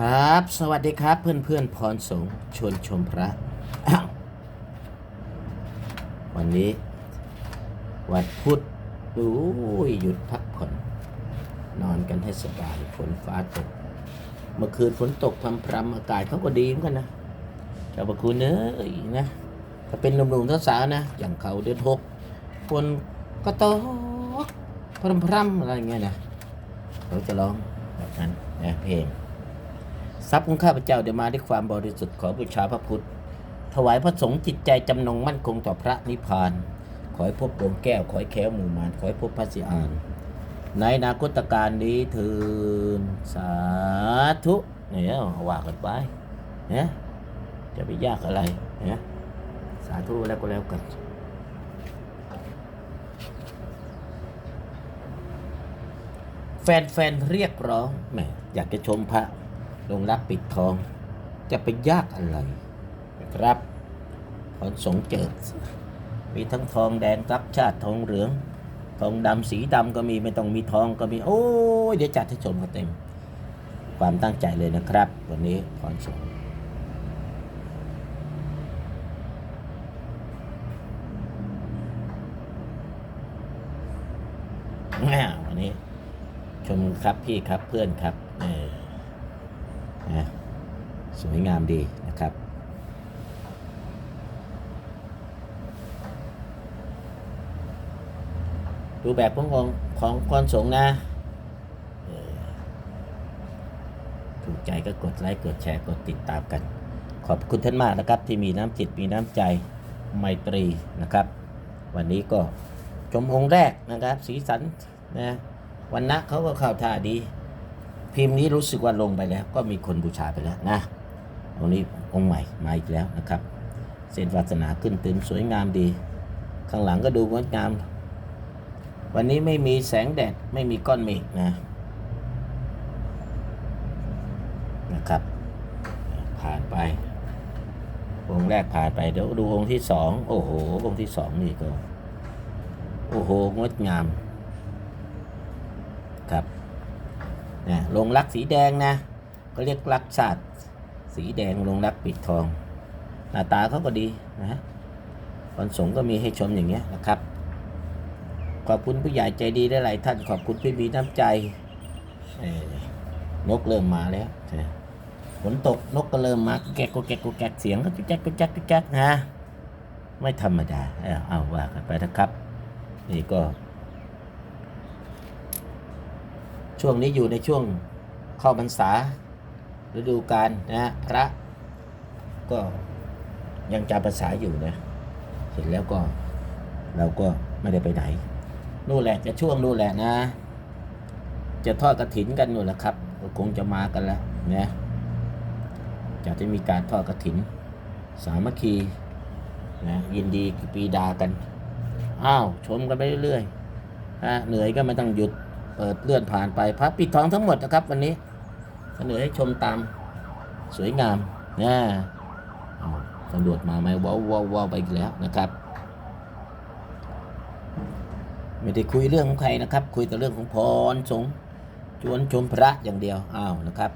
ครับ สวัสดีครับเพื่อนเพื่อนพรสงฆ์ชวนชมพระ วันนี้วันพุธดูหยุดพักผ่อน นอนกันให้สบายฝนฟ้าตก เมื่อคืนฝนตกพรำพรำอากาศเขาก็ดีเหมือนกันนะเจ้าประคุณเอ้ยนะถ้าเป็นหนุ่มๆสาวๆนะ อย่างเขาเดือนหกฝนก็ตกพรำพรำๆอะไรเงี้ยนะเขาจะร้องแบบนั้นนะเพลง ทรัพย์ของข้าพเจ้าเดี๋ยวมาด้วยความบริสุทธิ์ขอบูชาพระพุทธ ถวายพระสงฆ์จิตใจจำนงมั่นคงต่อพระนิพพาน ขอให้พบดวงแก้ว ขอให้แค้วหมู่มารขอให้พบพระสิอาน ในนาคตการนี้ถินสาธุเนี่ยว่ากันไปเนี่ยจะไปยากอะไรเนี่ยสาธุแล้วก็แล้วกันแฟนๆเรียกร้องแหมอยากจะชมพระ ลงรักปิดทอง จะไปยากอะไรนะครับพรสงเจิด มีทั้งทองแดงรับชาติทองเหลือง ทองดำสีดำก็มีไม่ต้องมีทองก็มี โอ้ยเดี๋ยวจัดให้ชมกันเต็ม ความตั้งใจเลยนะครับ วันนี้พรสงแม่วันนี้ชมครับพี่ครับเพื่อนครับ นะสวยงามดีนะครับดูแบบของของของพรสงนะถูกใจก็กดไลค์กดแชร์กดติดตามกัน ขอบคุณท่านมากนะครับ ที่มีน้ำจิตมีน้ำใจไมตรีนะครับ วันนี้ก็ชมองค์แรกนะครับ สีสันนะวันนะเขาก็เข้าท่าดี พิมพ์นี้รู้สึกว่าลงไปแล้ว ก็มีคนบูชาไปแล้วนะองนี้องค์ใหม่มาอีกแล้วนะครับเส้นวาสนาขึ้นเต็มสวยงามดี ข้างหลังก็ดูงดงาม วันนี้ไม่มีแสงแดดไม่มีก้อนเมฆนะนะครับ ผ่านไป องค์แรกผ่านไปเดี๋ยวดูองค์ที่สองโอ้โห องค์ที่สองนี่ก็ โอ้โห งดงามครับ นะลงรักสีแดงนะก็เรียกรักชาติสีแดงลงรักปิดทอง หน้าตาเขาก็ดีนะคนสงก็มีให้ชมอย่างเงี้ยนะครับ ขอบคุณผู้ใหญ่ใจดีได้หลายท่านขอบคุณที่มีน้ำใจนกเริ่มมาแล้วฝนตกนกก็เริ่มมาแกกกแกกกแกกเสียงก็จุ๊กแจ๊กจุ๊กแจ๊กจุ๊กแจ๊กนะไม่ธรรมดาเอาเอาว่ากันไปนะครับ นี่ก็ ช่วงนี้อยู่ในช่วงเข้าพรรษาฤดูกาลนะฮะพระก็ยังจำภาษาอยู่นะเห็นแล้วก็เราก็ไม่ได้ไปไหน นู่นแหละจะช่วงนู่นแหละนะ จะทอดกระถินกันนู่นแหละครับคงจะมากันแล้วนะจะจะมีการทอดกระถิน สามัคคีนะยินดีปีดากัน อ้าว ชมกันไปเรื่อยๆนะเหนื่อยก็ไม่ต้องหยุด เปิดเลื่อนผ่านไปพระปิดทองทั้งหมดนะครับ วันนี้เสนอให้ชมตามสวยงามนะตำรวจมาไหมว้าวว้าววาวไปอีกแล้วนะครับ ไม่ได้คุยเรื่องของใครนะครับ คุยแต่เรื่องของพรสงชวนชมพระอย่างเดียวอ้าวนะครับ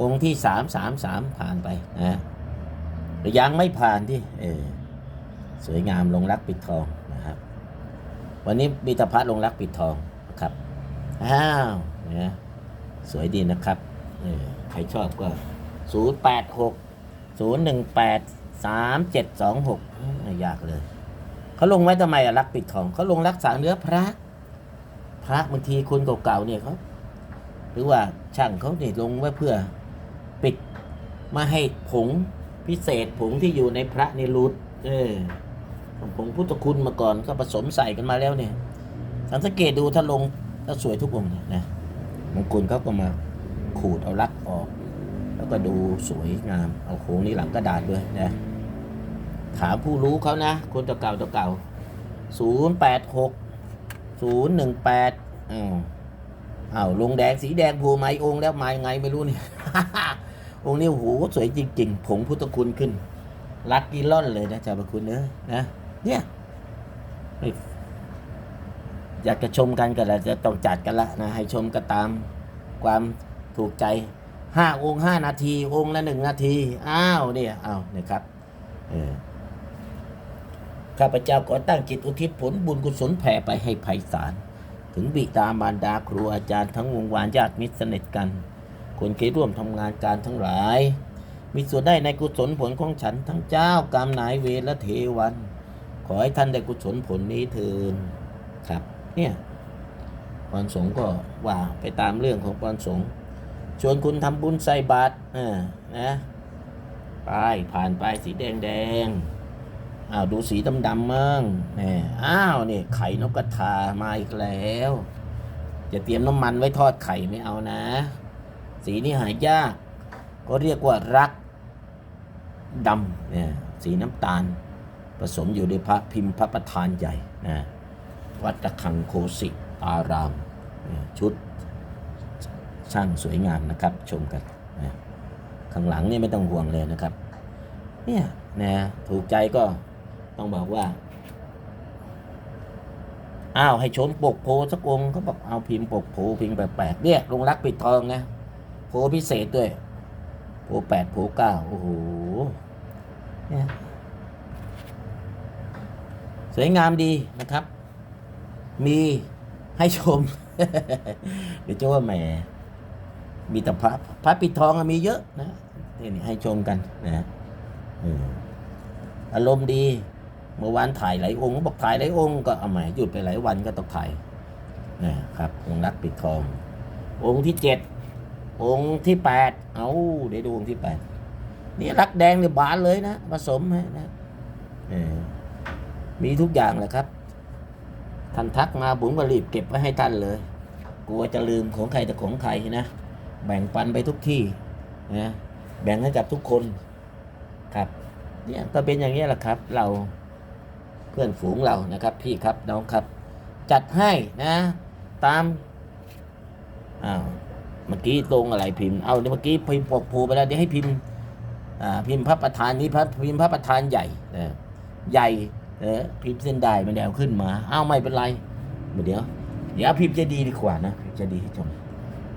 องค์ที่สามสามสามผ่านไปนะยังไม่ผ่านที่เออสวยงามลงรักปิดทองนะครับ วันนี้มีแตพระลงรักปิดทองนะครับ อ้าวนะสวยดีนะครับเออใครชอบก็ศูนย์แปดหกศูนย์หนึ่งแปดสามเจ็ดสองหกไม่ยากเลย เขาลงไว้ทำไมอะรักปิดทอง เขาลงรักษาเนื้อพระ พระบางทีคนเก่าๆเนี่ยเขาหรือว่าช่างเขาเนี่ยลงไว้เพื่อปิดมาให้ผงพิเศษผงที่อยู่ในพระในี่หลุดเออผงพุทธคุณมาก่อนก็ผสมใส่กันมาแล้วเนี่ยสังเกตดูถ้าลง ถ้าสวยทุกองค์นะบางคนเขาก็มาขูดเอาลักออก แล้วก็ดูสวยงาม เอาโค้งนี้หลังกระดาษด้วยนะถามผู้รู้เขานะ คนตัวเก่าตัวเก่าศูนย์แปดหกศูนย์หนึ่งแปดอ้าวอ้าวลงแดงสีแดงผูไม้องค์แล้วไม้ไงไม่รู้เนี่ยองค์นี้โอ้โหสวยจริงๆผงพุทธคุณขึ้นลัดกีล่อนเลยนะเจ้าพระคุณเนอะนะเนี่ย อยากจะชมกันกันแล้วจะต้องจัดกันละนะให้ชมกันตามความถูกใจห้าองค์ห้านาที องค์ละหนึ่งนาที อ้าวเนี่ยอ้าวนะครับเออข้าพเจ้าขอตั้งจิตอุทิศผลบุญกุศลแผ่ไปให้ไพศาลถึงบิดามารดาครูอาจารย์ทั้งวงวานญาติมิตรสนิทกัน คนเคยร่วมทำงานการทั้งหลาย มีส่วนได้ในกุศลผลของฉันทั้งเจ้ากรรมนายเวรและเทวัน ขอให้ท่านได้กุศลผลนี้เถินครับ เนี่ยปอนสงก็ว่าไปตามเรื่องของปอนสงชวนคุณทำบุญใส่บาตรเออนะไปผ่านไปสีแดงแดงอ้าวดูสีดำดำมั่งนี่อ้าวนี่ไข่นกกระทามาอีกแล้ว จะเตรียมน้ำมันไว้ทอดไข่ไม่เอานะ สีนี้หายาก ก็เรียกว่ารักดำเนี่ยสีน้ำตาล ผสมอยู่ในพระพิมพ์พระประธานใหญ่นะ วัดตะคังโคสิตาราม ชุดช่างสวยงามนะครับชมกันนะข้างหลังนี่ไม่ต้องห่วงเลยนะครับ เนี่ยนะถูกใจก็ต้องบอกว่า อ้าวให้ชมปกโพสักองเขาบอกเอาพิมพ์ปกโพพิมพ์แปลกๆเนี่ยลงรักปิดทองนะโพพิเศษด้วยโพแปดโพเก้าโอ้โหเนี่ยสวยงามดีนะครับ มีให้ชม เดี๋ยวจะว่าแหมมีแต่พระพระปิดทองมีเยอะนะนี่นี่ให้ชมกันนะอืมอารมณ์ดี เมื่อวานถ่ายหลายองค์บอกถ่ายหลายองค์ก็เอาใหม่หยุดไปหลายวันก็ต้องถ่ายนะครับองค์รักปิดทอง องค์ที่เจ็ดองค์ที่แปดเอาเดี๋ยวดูองค์ที่แปดนี่รักแดงเนี่ยบานเลยนะผสมนะมีทุกอย่างแหละครับ ท่านทักมาบุ๋มก็รีบเก็บไว้ให้ท่านเลย กลัวจะลืมของใครแต่ของใครนะ แบ่งปันไปทุกที่นะแบ่งให้กับทุกคนครับเนี่ยก็เป็นอย่างนี้แหละครับ เราเพื่อนฝูงเรานะครับ พี่ครับน้องครับ จัดให้นะ ตามอ้าวเมื่อกี้ตรงอะไรพิมพ์เอาเมื่อกี้พิมพ์ปกภูไปแล้วเดี๋ยวให้พิมพ์อ่าพิมพ์พระประธานนี้พระพิมพ์พระประธานใหญ่นะใหญ่ เออพิมพ์เส้นได้มันเดี๋ยวเอาขึ้นมาเอาไม่เป็นไรเดี๋ยวเดี๋ยวพิมพ์จะดีดีกว่านะพิมพ์จะดีให้ชม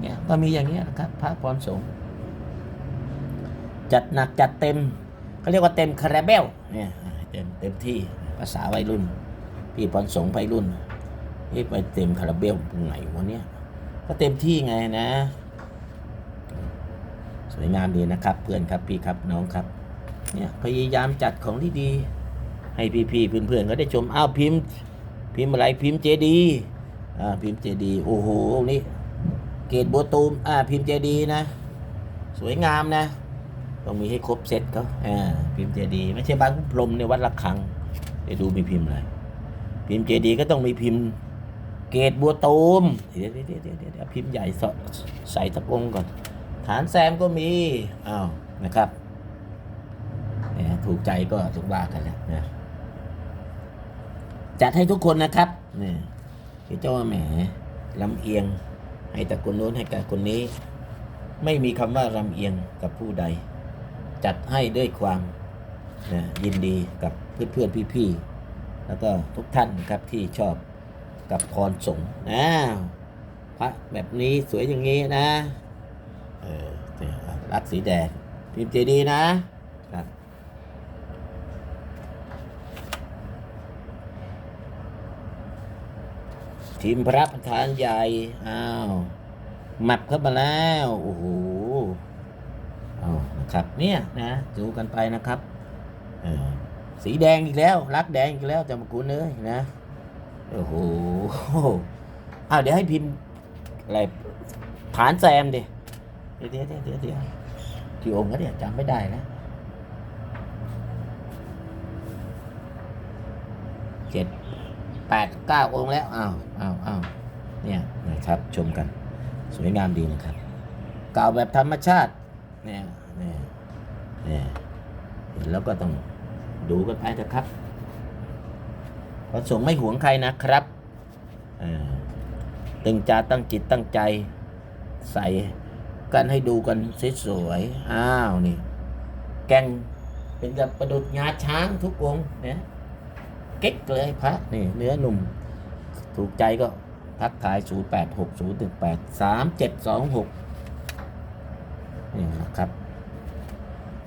เนี่ยก็มีอย่างเงี้ยนะครับพระพรสงฆ์จัดหนักจัดเต็มเขาเรียกว่าเต็มคาราเบลเนี่ยเต็มเต็มที่ภาษาวัยรุ่น พี่พรสงฆ์วัยรุ่นนี่ไปเต็มคาราเบลตรงไหนวะเนี่ยก็เต็มที่ไงนะ สวยงามดีนะครับ เพื่อนครับพี่ครับน้องครับ เนี่ยพยายามจัดของที่ดี ให้พี่ๆเพื่อนๆก็ได้ชมอ้าวพิมพ์ พิมพ์อะไรพิมพ์เจดีอ่าพิมพ์เจดีโอ้โหนี่เกตบัวตูมอ่าพิมพ์เจดีนะ สวยงามนะต้องมีให้ครบเซตเขาอ่าพิมพ์เจดีย์ไม่ใช่บ้างพรมในวัดละคังเดี๋ยวดูมีพิมพ์อะไรพิมพ์เจดีย์ก็ต้องมีพิมพ์ เกตบัวตูมเดี๋ยวเดี๋ยวเดี๋ยวเดี๋ยวพิมพ์ใหญ่ใส่ตะกงก่อน ฐานแซมก็มีอ้าวนะครับถูกใจก็ถูกว่ากันแล้วนะ จัดให้ทุกคนนะครับนี่ที่เจ้าแหมลำเอียง ให้แต่คนโน้นให้กับคนนี้ ไม่มีคำว่าลำเอียงกับผู้ใด จัดให้ด้วยความนะยินดีกับเพื่อนๆพี่ๆแล้วก็ทุกท่านครับที่ชอบกับพรสงฆ์นะพระแบบนี้สวยอย่างนี้นะเออรักสีแดงพิมพ์เจดีนะครับ ทีมพระประธานใหญ่ อ้าวหมับเข้ามาแล้ว โอ้โหเอานะครับ เนี่ยนะดูกันไปนะครับสีแดงอีกแล้ว รักแดงอีกแล้วจำกุลเลยนะ โอ้โหอ้าวเดี๋ยวให้พิมพ์อะไรฐานแซมดิเดี๋ยวเดี๋ยวเดี๋ยวเดี๋ยวเดี๋ยวกี่องค์ก็เนี่ยจำไม่ได้นะเจ็ด แปดเก้าองค์แล้วอ้าวอ้าวอ้าวเนี่ยนะครับชมกันสวยงามดีนะครับกล่าวแบบธรรมชาติเนี่ยเนี่ยเนี่ยเห็นแล้วก็ต้องดูกันไปเถอะครับพระสงฆ์ไม่หวงใครนะครับอ่าตึงจาตั้งจิตตั้งใจ ใส่กันให้ดูกันสวยๆอ้าวนี่ แกงเป็นกับประดุดงาช้างทุกองค์เนี่ย เก๊กเลยพระนี่เนื้อหนุ่ม ถูกใจก็ทักทาย 0 8 6 0 1 8 3 7 2 6 นี่นะครับ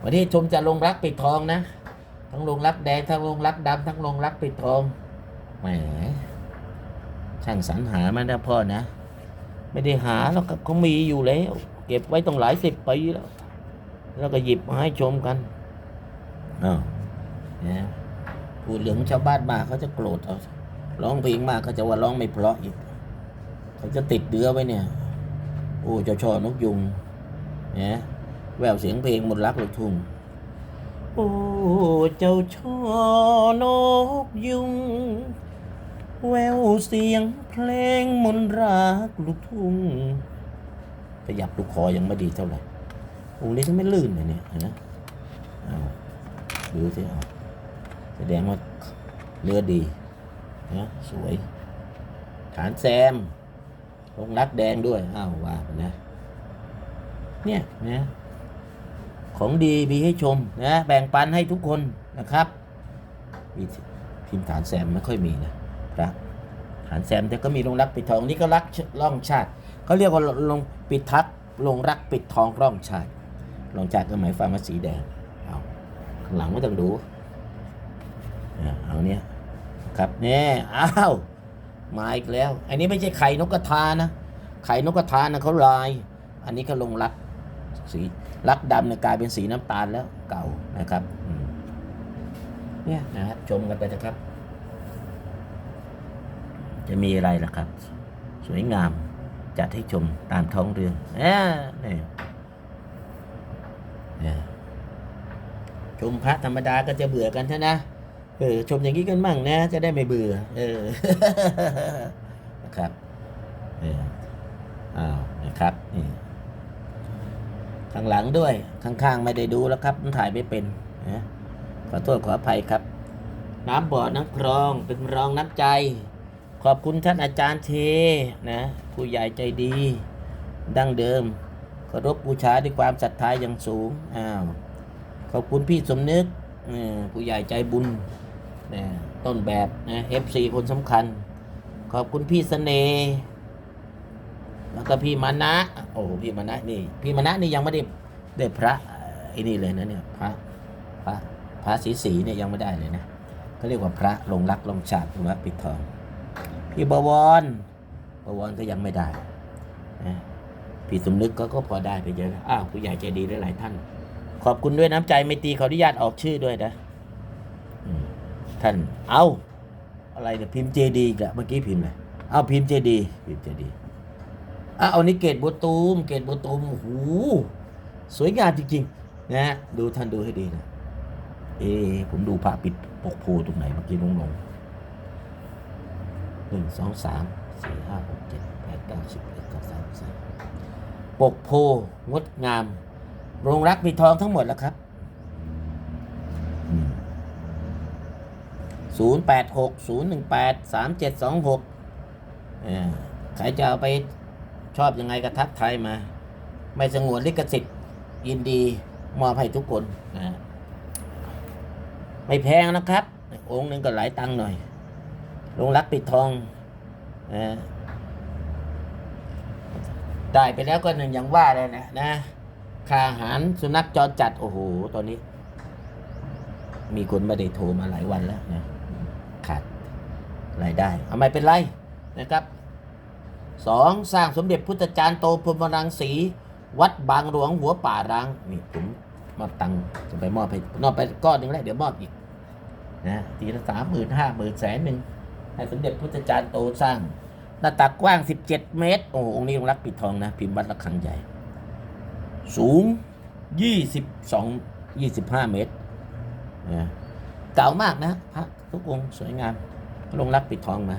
วันนี้ชมจะลงรักปิดทองนะ ทั้งลงรักแดง ทั้งลงรักดำทั้งลงรักปิดทอง แหม ช่างสรรหามานะพ่อนะ ไม่ได้หาแล้วก็เขามีอยู่แล้ว เก็บไว้ต้องหลายสิบปีแล้ว แล้วก็หยิบมาให้ชมกันอ้าวเนี่ย พูดเหลืองชาวบ้านมาเขาจะโกรธเอาร้องเพลงมากเขาจะว่าร้องไม่เพราะอีก เขาจะติดเดือไว้เนี่ย โอ้เจ้าช่อนกยุงเนี่ยแววเสียงเพลงมนรักลูกทุ่งโอ้เจ้าช่อนกยุง แววเสียงเพลงมนรักลูกทุ่งขยับลูกคอยังไม่ดีเท่าไหร่องค์นี้ฉันไม่ลื่นเลยเนี่ยเห็นไหมอ้าวดูสิเอา แสดงว่าเรือดดีนะสวย ฐานแซม ลงรักแดงด้วย อ้าวว่าไปนะ เนี่ยนะของดีมีให้ชมนะแบ่งปันให้ทุกคนนะครับ มีพิมพ์ฐานแซมไม่ค่อยมีนะพระฐานแซมแต่ก็มีลงรักปิดทองนี่ก็รักร่องชาติเขาเรียกว่าลงปิดทักลงรักปิดทองร่องชาติร่องชาติก็หมายความว่าสีแดงเอาข้างหลังไม่ต้องดู เนี่ยเอาเนี่ยครับเนี่ยอ้าวมาอีกแล้ว อันนี้ไม่ใช่ไข่นกกระทานะ ไข่นกกระทานะเขาลาย อันนี้เขาลงรักสีรักดำเนี่ยกลายเป็นสีน้ำตาลแล้วเก่านะครับเนี่ยนะครับชมกันไปนะครับ จะมีอะไรล่ะครับ สวยงามจัดให้ชมตามท้องเรื่องเนี่เนี่ยชมพระธรรมดาก็จะเบื่อกันใช่นะ เออชมอย่างนี้กันมั่งนะ จะได้ไม่เบื่อ เออนะครับเอออ้าวนะครับนี่ข้างหลังด้วยข้างๆไม่ได้ดูแล้วครับมันถ่ายไม่เป็นนะขอโทษขออภัยครับ น้ำบ่อน้ำคลองเป็นรองน้ำใจ ขอบคุณท่านอาจารย์เทนะ ผู้ใหญ่ใจดี ดั้งเดิมเคารพบูชาด้วยความศรัทธาอย่างสูงอ้าวขอบคุณพี่สมนึกผู้ใหญ่ใจบุญ นะต้นแบบนะ FC คนสำคัญ ขอบคุณพี่เสน่ห์แล้วก็พี่มานะโอ้พี่มานะนี่ พี่มานะนี่ยังไม่ได้ได้พระไอ้นี่เลยนะเนี่ยพระพระพระสีสีเนี่ยยังไม่ได้เลยนะเขาเรียกว่าพระลงรักลงชาติลงรักปิดทอง พี่บวรบวรก็ยังไม่ได้นะพี่สมนึกก็ก็พอได้ไปเยอะแล้วอ้าวผู้ใหญ่ใจดีหลายท่าน ขอบคุณด้วยน้ำใจไม่ตีขออนุญาตออกชื่อด้วยนะ ท่านเอาอะไรเนี่ยพิมพ์เจดีกะเมื่อกี้พิมพ์เลยเอาพิมพ์เจดีพิมพ์เจดีอะเอานี่เกตบัวตูมเกตบัวตูมโอ้โหสวยงามจริงๆนะดูท่านดูให้ดีนะเอผมดูพระปิดปกโพตรงไหนเมื่อกี้ลงลงหนึ่งสองสามสี่ห้าหกเจ็ดแปดเก้าสิบเอ็ดเก้าสามสี่ปกโพงดงาม โรงรักมีทองทั้งหมดแล้วครับ 086 018 3726ใครจะเอาไปชอบยังไงกระทักไทยมา ไม่สงวนลิขสิทธิ์ยินดีมอบให้ทุกคนนะไม่แพงนะครับ องค์หนึ่งก็หลายตังค์หน่อย ลงรักปิดทองนะได้ไปแล้วก็หนึ่งอย่างว่าเลยนะนะคาอหารสุนัขจรจัด โอ้โห ตอนนี้ มีคนไม่ได้โทรมาหลายวันแล้วนะ ขาดรายได้เอาไม่เป็นไรนะครับสองสร้างสมเด็จพุทธจารย์โตพรมรังสี วัดบางหลวงหัวป่าร้างนี่ผมมอบตังค์จะไปมอบให้มอบไปก้อนหนึ่งแล้วเดี๋ยวมอบอีกนะทีละสามหมื่นห้าหมื่นแสนหนึ่งให้สมเด็จพุทธจารย์โตสร้าง หน้าตักกว้าง 17 เมตร โอ้องค์นี้ต้องรักปิดทองนะ พิมพ์วัดระฆังใหญ่ สูง 22 25 เมตรนะเก่ามากนะพระ ทุกองค์สวยงามลงรักปิดทองมา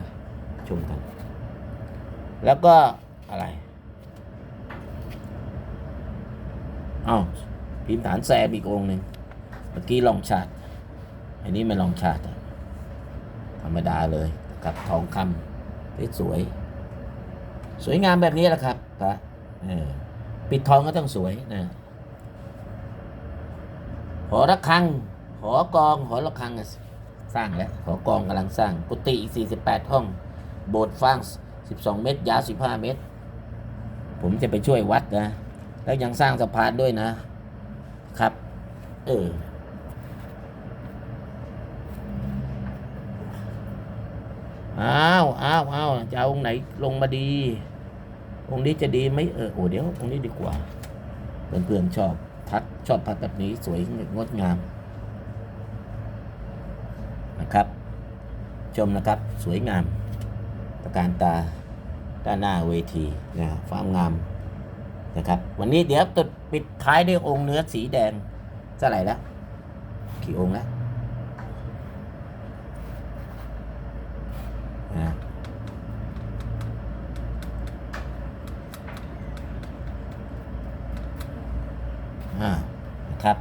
ชมกัน แล้วก็อะไรอ้าวพิมพ์ฐานแซมอีกองหนึ่งเมื่อกี้ลองชาติอันนี้ไม่ลองชาติธรรมดาเลยกับทองคำที่สวย สวยงามแบบนี้แหละครับพระปิดทองก็ต้องสวยนะหอระฆัง หอกอง หอระฆังอะ สร้างแล้วหอกองกำลังสร้าง กุฏิอีก 48 ห้อง โบสถ์ฟ้าง12 เมตร ยาว 15 เมตร ผมจะไปช่วยวัดนะ แล้วยังสร้างสะพานด้วยนะ ครับ เอออ้าวอ้าวอ้าวจะเอาองค์ไหนลงมาดี องค์นี้จะดีไหมเออโอ้เดี๋ยวองค์นี้ดีกว่า เพื่อนๆชอบพัดชอบพัดแบบนี้สวยงดงาม นะครับ ชมนะครับสวยงามตระการตาด้านหน้าเวทีนะความงามนะครับ วันนี้เดี๋ยวตุดปิดท้ายด้วยองค์เนื้อสีแดงเท่าไหร่แล้วกี่องค์แล้วนะอ่านะครับ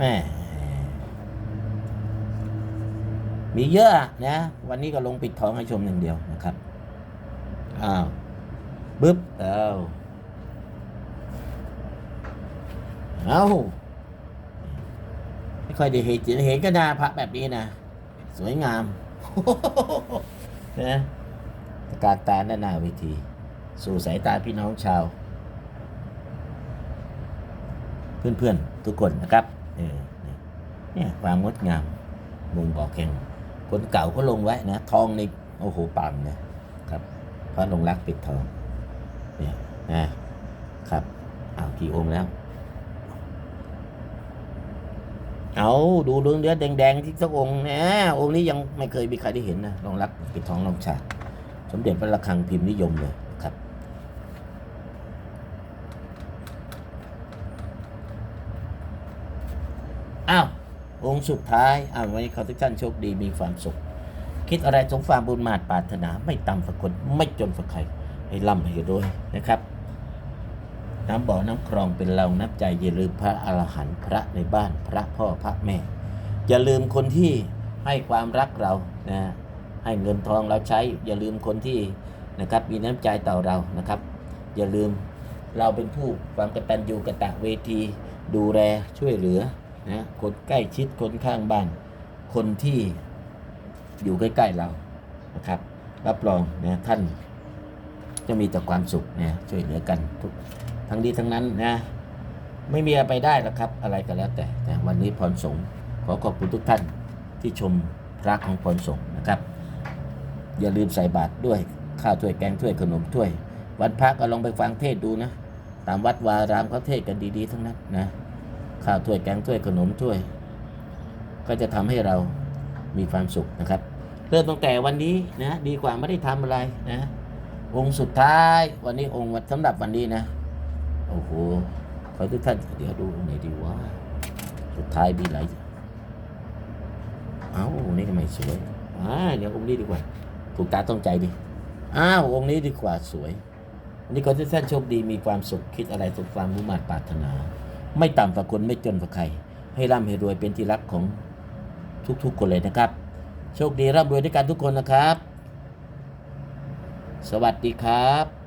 แม่มี เยอะนะวันนี้ก็ลงปิดทองให้ชมอย่งเดียวนะครับอ้าวบึ๊บเอาเอาไม่ค่อยได้เห็นเห็นก็นาพระแบบนี้นะ สวยงามนะการตาด้านหน้าเวที สู่สายตาพี่น้องชาว เพื่อนๆ ทุกคนนะครับเนี่ยความงดงามมุมบอกแข่ง คนเก่าก็ลงไว้นะ ทองนี่โอ้โหปังนะครับพระลงรักปิดทองเนี่ยนะครับอ้ากี่องค์แล้ว เอาดูเรื่องเนื้อแดงๆที่สักองค์นะองค์นี้ยังไม่เคยมีใครได้เห็นนะลองรักปิดทองลองฉากสมเด็จพระระฆังพิมพ์นิยมเลยครับอ้าว องค์สุดท้ายอ้าววันนี้ขอทุกท่านโชคดีมีความสุข คิดอะไรสมความบุญมาตปรารถนาไม่ต่ำฝักคนไม่จนฝักใครให้ร่ำให้รวยนะครับ น้ำบ่อน้ำคลองเป็นเรานับใจอย่าลืมพระอรหันต์พระในบ้านพระพ่อพระแม่ อย่าลืมคนที่ให้ความรักเรานะให้เงินทองเราใช้ อย่าลืมคนที่นะครับมีน้ำใจต่อเรานะครับ อย่าลืมเราเป็นผู้ความกตัญญูกตะเวที ดูแลช่วยเหลือ นะคนใกล้ชิดคนข้างบ้าน คนที่อยู่ใกล้ๆเรานะครับ รับรองนะท่านจะมีแต่ความสุขนี่ยช่วยเหลือกันทุกทั้งนี้ทั้งนั้นนะไม่มีอะไรไปได้หรอกครับ อะไรก็แล้วแต่แต่วันนี้พรสงฆ์ขอขอบคุณทุกท่านที่ชมพระของพรสงฆ์นะครับ อย่าลืมใส่บาตรด้วยข้าวถ้วยแกงถ้วยขนมถ้วย วันพระก็ลองไปฟังเทศดูนะ ตามวัดวารามเขาเทศกันดีๆ ทั้งนั้นนะ ข้าวถ้วยแกงถ้วยขนมถ้วย ก็จะทำให้เรามีความสุขนะครับ เริ่มตั้งแต่วันนี้นะดีกว่าไม่ได้ทำอะไรนะองค์สุดท้ายวันนี้องค์สำหรับวันนี้นะโอ้โหขอทุกท่านเดี๋ยวดูองค์ไหนดีวะสุดท้ายมีหลายเอ้าองนี้ทำไมสวยอ่าเดี๋ยวองค์นี้ดีกว่า ถูกตาต้องใจดิอ้าวองค์นี้ดีกว่าสวยวันนี้ขอทุกท่านโชคดีมีความสุขคิดอะไรสมความมุ่งมั่นปรารถนา ไม่ต่ำกว่าคนไม่จนกว่าใคร ให้ร่ำให้รวยเป็นที่รักของทุกๆคนเลยนะครับ โชคดีร่ำรวยด้วยกันทุกคนนะครับ สวัสดีครับ